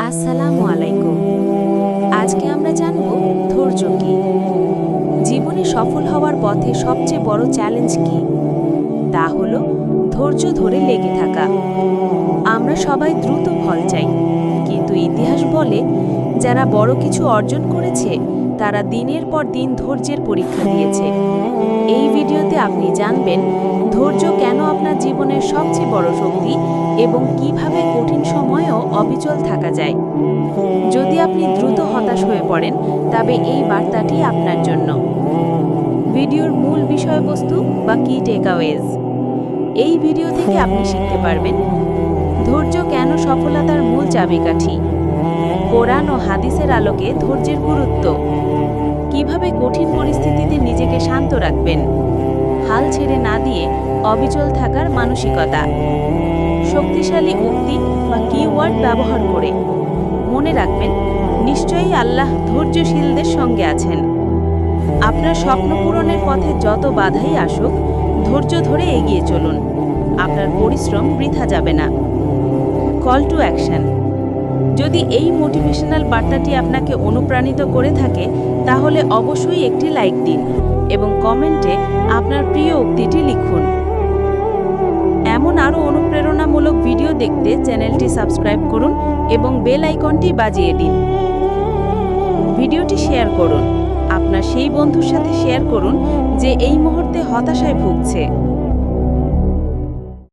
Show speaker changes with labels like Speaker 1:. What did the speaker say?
Speaker 1: আসসালামু আলাইকুম। আজকে আমরা জানব ধৈর্য কি। জীবনে সফল হওয়ার পথে সবচেয়ে বড় চ্যালেঞ্জ কি? তা হলো ধৈর্য ধরে লেগে থাকা। আমরা সবাই দ্রুত ফল চাই, কিন্তু ইতিহাস বলে যারা বড় কিছু অর্জন করেছে, তারা দিনের পর দিন ধৈর্যের পরীক্ষা দিয়েছে। এই ভিডিওতে আপনি জানবেন ধৈর্য কেন আপনার জীবনের সবচেয়ে বড় শক্তি এবং কীভাবে কঠিন অবিচল থাকা যায়। যদি আপনি দ্রুত হতাশ হয়ে পড়েন, তবে এই বার্তাটি আপনার জন্য। ভিডিওর মূল বিষয়বস্তু বা কি টেকঅ্যাওয়েজ এই ভিডিও থেকে আপনি শিখতে পারবেন, ধৈর্য কেন সফলতার মূল চাবিকাঠি? কোরআন ও হাদিসের আলোকে ধৈর্যের গুরুত্ব। কীভাবে কঠিন পরিস্থিতিতে নিজেকে শান্ত রাখবেন? হাল ছেড়ে না দিয়ে অবিচল থাকার মানসিকতা। শক্তিশালী উক্তি বা কিওয়ার্ড ব্যবহার করে। মনে রাখবেন, নিশ্চয়ই আল্লাহ ধৈর্যশীলদের সঙ্গে আছেন। আপনার স্বপ্ন পূরণের পথে যত বাধাই আসুক, ধৈর্য ধরে এগিয়ে চলুন। আপনার পরিশ্রম বৃথা যাবে না। কল টু অ্যাকশন যদি এই মোটিভেশনাল বার্তাটি আপনাকে অনুপ্রাণিত করে থাকে, তাহলে অবশ্যই একটি লাইক দিন এবং কমেন্টে আপনার প্রিয় উক্তিটি লিখুন। এমন আরও অনুপ্রেরণামূলক ভিডিও দেখতে চ্যানেলটি সাবস্ক্রাইব করুন এবং বেল আইকনটি বাজিয়ে দিন। ভিডিওটি শেয়ার করুন। আপনার সেই বন্ধুর সাথে শেয়ার করুন যে এই মুহূর্তে হতাশায় ভুগছে।